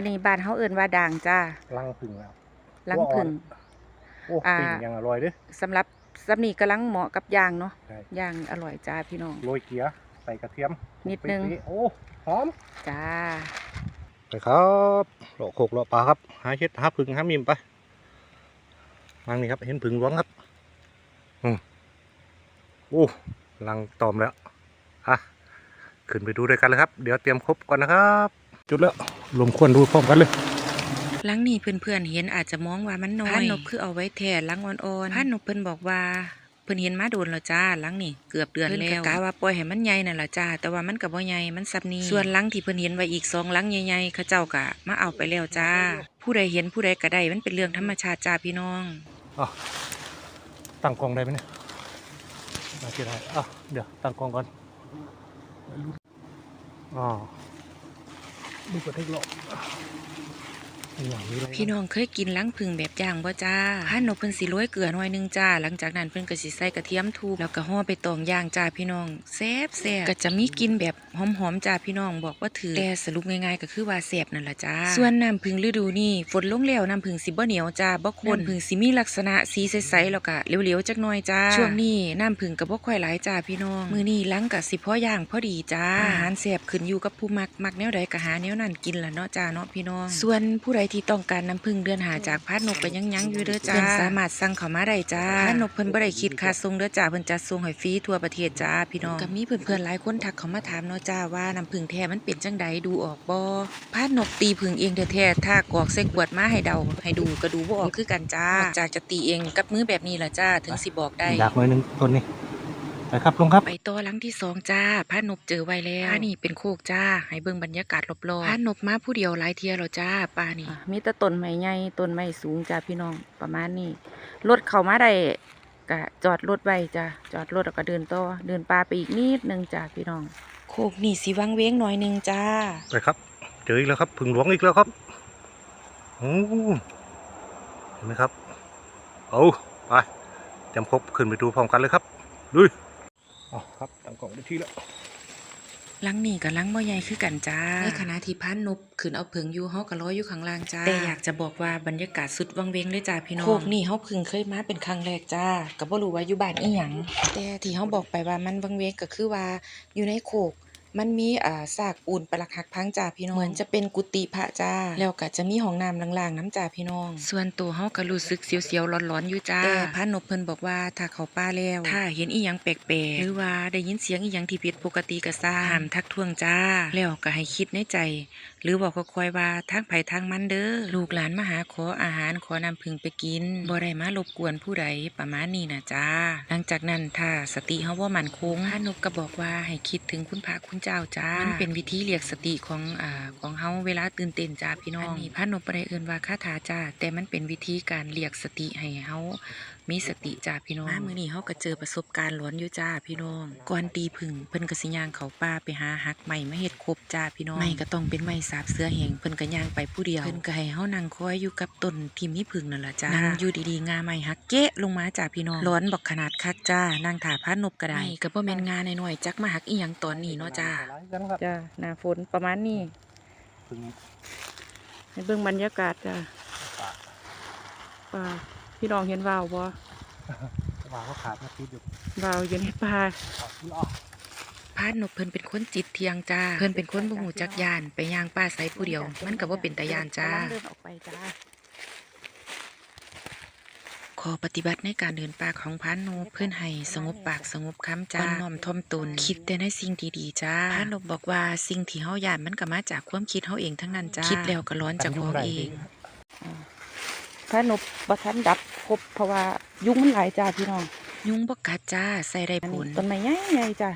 อันนี้บ้านเฮาเอิ้นว่าด่างจ้าลังผึ่งแล้วลังผึ่งโอ้อ่าปิ่งยังอร่อยเด้อสำหรับสำนีกำลังเหมาะกับย่างเนาะใช่ย่างอร่อยจ้าพี่น้องโรยเกี๊ยใส่กระเทียม นิดนึงไปๆโอ้หอมจ้าไปครับโลโขกโลปลาครับ หาเช็ดหาผึ่งหามิมไปมังนี่ครับเห็นผึ่งหลวงครับอืมโอ้ลังตอมแล้วอะขึ้นไปดูด้วยกันเลยครับ เดี๋ยวเตรียมครบก่อนนะครับ จุดแล้ว ลมควนดูพร้อมกันเลยหลังนี้เพื่อนๆเห็นอาจจะมองว่ามันน้อยพานนบคือเอาไว้แทนหลังอ่อนๆพานนบเพิ่นบอกว่าเพิ่นเห็นมาโดนแล้วจ้าหลังนี่เกือบเดือนแล้วเพิ่นก็กะว่าปล่อยให้มันใหญ่นั่นล่ะจ้าแต่ว่ามันก็บ่ใหญ่มันซับนี้ส่วนหลังที่เพิ่นเห็นไว้อีกสองหลังใหญ่ๆเขาเจ้าก็มาเอาไปแล้วจ้า ผู้ใดเห็นผู้ใดก็ได้มันเป็นเรื่องธรรมชาติจ้าพี่น้องอะตั้งกล้องได้ไหมเนี่ยน่าจะได้อะเดี๋ยวตั้งกล้องก่อนอ๋อ ดูกระเทกหลอก พี่น้องเคยกินล้างผึ่งแบบย่างบ่จ้าพานนบเพิ่นสิโรยเกลือหน่อยหนึงจ้า หลังจากนั้นเพิ่นก็สิใส่กระเทียมทูบแล้วก็ห่อไปตองย่างจ้าพี่น้องแซ่บแซ่บก็จะมีกลินแบบหอมๆจ้าพี่น้องบอกว่าถือแต่สรุปง่ายๆก็คือว่าแซ่บนั่นล่ะจ้า ส่วนน้ำผึ่งฤดูนี้ฝนลงแล้วน้ำผึ่งสิบ่เหนียวจ้าบ่ข้นน้ำผึ่งสิมีลักษณะสีใสๆแล้วก็เหลวๆจักหน่อยจ้าช่วงนี้น้ำผึ่งก็บ่ค่อยหลายจ้าพี่น้องมื้อนี้ล้างก็สิพอย่างพอดีจ้าอาหารแซ่บขึ้นอยู่กับผู้มักมักแนวใดก็หาแนวนั้นกินล่ะเนาะจ้าเนาะพี่น้อง ส่วนผู้ใดที่ต้องการน้ำผึ้งเดือนหาจากพาดนกก็ยังยังอยู่เด้อจ้าเพิ่นสามารถสั่งเข้ามาได้จ้าพาดนกเพิ่นบ่ได้คิดค่าส่งเด้อจ้าเพิ่นจัดส่งให้ฟรีทั่วประเทศจ้าพี่น้องก็มีเพื่อนๆหลายคนทักเข้ามาถามเนาะจ้าว่าน้ำผึ้งแท้มันเป็นจังใดดูออกบ่พาดนกตีผึ้งเองแท้ๆถ้ากรอกใส่ขวดมาให้เดาให้ดูก็ดูบ่ออกคือกันจ้านอกจากจะตีเองกับมือแบบนี้ล่ะจ้าถึงสิบอกได้ดักหน่อยหนึงต้นนี้ ไปครับลงครับ ไปต่อหลังที่สองจ้าพานบเจอไว้แล้วป้านี่เป็นโคกจ้า ให้เบิ่งบรรยากาศรอบๆพานบมาผู้เดียวหลายเที่ยแล้วจ้าป้านี่มีแต่ต้นไม้ใหญ่ต้นไม้สูงจ้าพี่น้องประมาณนี้รถเข้ามาได้ก็จอดรถไว้จ้าจอดรถแล้วก็เดินต่อเดินป่าไปอีกนิดนึงจ้าพี่น้อง โคกนี่สิวังเว้งหน่อยนึงจ้าไปครับ เจออีกแล้วครับผึ่งหลวงอีกแล้วครับโอ้เห็นไหมครับเอาไปจำครบขึ้นไปดูพร้อมกันเลยครับลุย เอาครับตั้งกล่องได้ที่แล้วหลังนี่กับลังบ่ใหญ่คือกันจ้า ในขณะที่พันนบขึ้นเอาเพิงอยู่เฮาก็รออยู่ข้างล่างจ้า แต่อยากจะบอกว่าบรรยากาศสุดวังเวงเลยจ้าพี่น้อง โคกนี่เฮาเพิ่งเคยมาเป็นครั้งแรกจ้าก็บ่รู้ว่าอยู่บ้านอีหยัง แต่ที่เฮาบอกไปว่ามันวังเวงก็คือว่าอยู่ในโคก มันมีอ่าซากปูนปรักหักพังจ้าพี่น้อง เหมือนจะเป็นกุฏิพระจ้า แล้วก็จะมีห้องน้ำล่างๆน้ำจ้าพี่น้อง ส่วนตัวเฮาก็รู้สึกเสียวๆร้อนๆอยู่จ้าแต่พระนพเพิ่นบอกว่าถ้าเขาป้าแล้ว ถ้าเห็นอีหยังแปลกๆ หรือว่าได้ยินเสียงอีหยังที่ผิดปกติก็ซ่าห้ามทักท้วงจ้า แล้วก็ให้คิดในใจ หรือบอกค่อยๆว่าทางไผทางมันเด้อ ลูกหลานมาหาขออาหารขอน้ำพึ่งไปกินบ่ได้มารบกวนผู้ใดประมาณนี้นะจ้า หลังจากนั้นถ้าสติเฮาบ่มั่นคงพระนพก็บอกว่าให้คิดถึงคุณพระคุณเจ้าจ้ามันเป็นวิธีเรียกสติของอ่าของเฮาเวลาตื่นเต้นจ้าพี่น้องอันนี้พระนพบ่ได้เอ่นว่าคาถาจ้าแต่มันเป็นวิธีการเรียกสติให้เฮา มีสติจ้าพี่น้องมามื้อนี้เฮาก็เจอประสบการณ์หลอนอยู่จ้าพี่น้องก่อนตีผึ่งเพิ่นก็สิย่างเขาป่าไปหาหักไม้มาเฮ็ดครบจ้าพี่น้องไม้ก็ต้องเป็นไม้สาบเสือแหงเพิ่นก็ย่างไปผู้เดียวเพิ่นก็ให้เฮานั่งคอยอยู่กับต้นที่มีผึ่งนั่นล่ะจ้านั่งอยู่ดีๆงาไม้หักเกะลงมาจ้าพี่น้องร้อนบอกขนาดคักจ้านั่งถ่าพานบก็ได้ไม้ก็บ่แม่นงาน้อยๆจักมาหักอีหยังตอนนี้เนาะจ้าจ้าหน้าฝนประมาณนี้ผึ่งให้เบิ่งบรรยากาศจ้าป่า พี่น้องเห็นว่าวบ่ว่าเขาขาดมาติดอยู่ว่าวอยู่ในป่าเอาที่ออกพานนกเพิ่นเป็นคนจิตเทียงจ้า เพิ่นเป็นคนบ่ฮู้จักยาน ไปย่างป่าไสผู้เดียว มันก็บ่เป็นตาย่านจ้าเดินออกไปจ้าขอปฏิบัติในการเดินป่าของพานนกเพื่อนให้สงบปากสงบคำจ้าอ่อนน้อมถ่อมตนคิดแต่ในสิ่งดีๆจ้าพานนกบอกว่าสิ่งที่เฮาย่านมันก็มาจากความคิดเฮาเองทั้งนั้นจ้าคิดแล้วก็ร้อนจากของเอง พระนบบัทันดับครบเพราะว่ายุงมันหลายจ้าพี่น้อง ยุงบ่กัดจ้าใส่ได้อันผนี้ลต้นไม้ใหญ่ใหญ่จ้า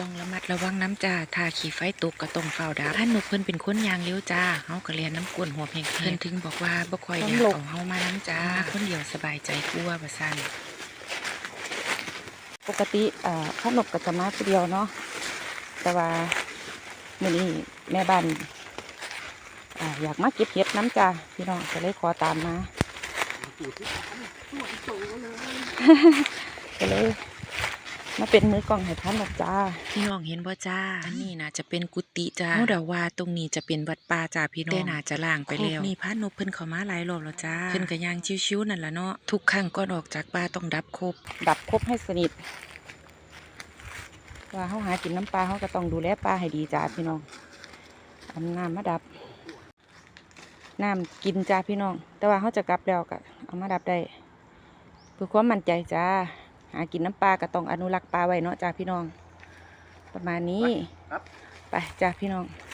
ต้องระมัดระวังน้ำจ้าถ้าขี่ไฟตกก็ต้องเฝ้าดับท่านนกเพิ่นเป็นคนยางเลี้ยวจ้าเฮาก็เรียนน้ำกวนหัวเพงเพิ่นถึงบอกว่าบ่ค่อยอยากเอาเฮามาน้ำจ้าคนเดียวสบายใจกลัวว่าซั่นปกติอ่าพระนบก็จะมาผู้เดียวเนาะแต่ว่ามื้อนี้แม่บ้าน อ่าอยากมาเก็บเห็ดน้ำจ้าพี่น้องก็เลยขอตามมาก็เลยมาเป็นมือกล้องให้พันนกจ้า พี่น้องเห็นบ่จ้า อันนี้น่าจะเป็นกุฏิจ้าเฮาเดาว่าตรงนี้จะเป็นวัดป่าจ้าพี่น้องแต่น่าจะล่างไปแล้วนี่พระนพเพิ่นเข้ามาหลายรอบแล้วจ้า เพิ่นก็ย่างชิวๆนั่นล่ะเนาะ ทุกครั้งก่อนออกจากป่าต้องดับครบ ดับครบให้สนิท ว่าเขาหากินน้ำปลาเขาก็ต้องดูแลปลาให้ดีจ้าพี่น้องเอาน้ำมาดับ น้ำกินจ้าพี่น้อง แต่ว่าเขาจะกลับแล้วก็เอามาดับได้เพื่อความมั่นใจจ้าหากินน้ำปลาก็ต้องอนุรักษ์ปลาไว้เนาะจ้าพี่น้อง ประมาณนี้ครับไปจ้าพี่น้องค